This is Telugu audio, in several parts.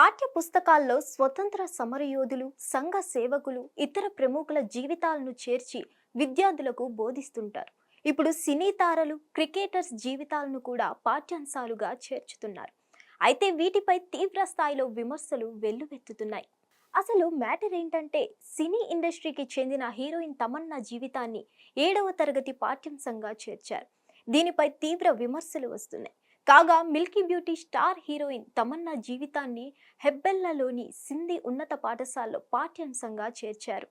పాఠ్య పుస్తకాల్లో స్వతంత్ర సమరయోధులు సంఘ సేవకులు ఇతర ప్రముఖుల జీవితాలను చేర్చి విద్యార్థులకు బోధిస్తుంటారు. ఇప్పుడు సినీ తారలు క్రికెటర్స్ జీవితాలను కూడా పాఠ్యాంశాలుగా చేర్చుతున్నారు. అయితే వీటిపై తీవ్ర స్థాయిలో విమర్శలు వెల్లువెత్తుతున్నాయి. అసలు మ్యాటర్ ఏంటంటే సినీ ఇండస్ట్రీకి చెందిన హీరోయిన్ తమన్నా జీవితాన్ని ఏడవ తరగతి పాఠ్యాంశంగా చేర్చారు. దీనిపై తీవ్ర విమర్శలు వస్తున్నాయి. కాగా milky beauty star heroine Tamannaah జీవితాన్ని హెబ్బెల్లలోని సింధీ ఉన్నత పాఠశాలలో పాఠ్యాంశంగా చేర్చారు.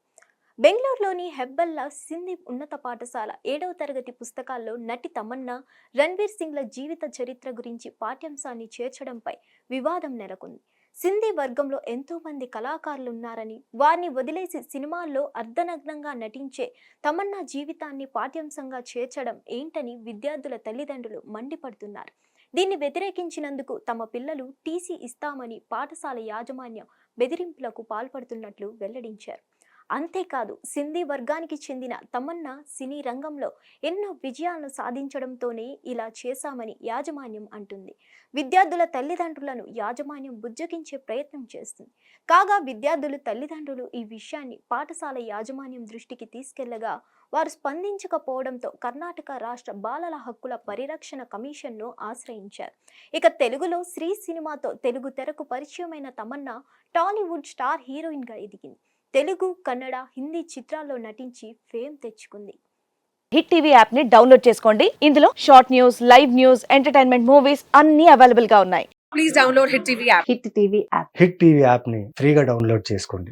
బెంగళూరులోని హెబ్బెల్ల సింధీ ఉన్నత పాఠశాల ఏడవ తరగతి పుస్తకాల్లో నటి తమన్నా రణ్వీర్ సింగ్ల జీవిత చరిత్ర గురించి పాఠ్యాంశాన్ని చేర్చడంపై వివాదం నెలకొంది. సింధీ వర్గంలో ఎంతోమంది కళాకారులు ఉన్నారని వారిని వదిలేసి సినిమాల్లో అర్ధనగ్నంగా నటించే తమన్నా జీవితాన్ని పాఠ్యాంశంగా చేర్చడం ఏంటని విద్యార్థుల తల్లిదండ్రులు మండిపడుతున్నారు. దీన్ని వ్యతిరేకించినందుకు తమ పిల్లలు టీసీ ఇస్తామని పాఠశాల యాజమాన్యం బెదిరింపులకు పాల్పడుతున్నట్లు వెల్లడించారు. అంతేకాదు సింధీ వర్గానికి చెందిన తమన్నా సినీ రంగంలో ఎన్నో విజయాలను సాధించడంతోనే ఇలా చేశామని యాజమాన్యం అంటుంది. విద్యార్థుల తల్లిదండ్రులను యాజమాన్యం బుజ్జగించే ప్రయత్నం చేస్తుంది. కాగా విద్యార్థులు తల్లిదండ్రులు ఈ విషయాన్ని పాఠశాల యాజమాన్యం దృష్టికి తీసుకెళ్ళగా వారు స్పందించకపోవడంతో కర్ణాటక రాష్ట్ర బాలల హక్కుల పరిరక్షణ కమిషన్ను ఆశ్రయించారు. ఇక తెలుగులో శ్రీ సినిమాతో తెలుగు తెరకు పరిచయమైన తమన్నా టాలీవుడ్ స్టార్ హీరోయిన్గా ఎదిగింది. తెలుగు కన్నడ హిందీ చిత్రాల్లో నటించి ఫేమ్ తెచ్చుకుంది. హిట్ టీవీ యాప్ని డౌన్లోడ్ చేసుకోండి. ఇందులో short news live news entertainment movies అన్ని అవైలబుల్గా ఉన్నాయి. please download Hit TV app. Hit TV app. Hit TV యాప్ని ఫ్రీగా డౌన్లోడ్ చేసుకోండి.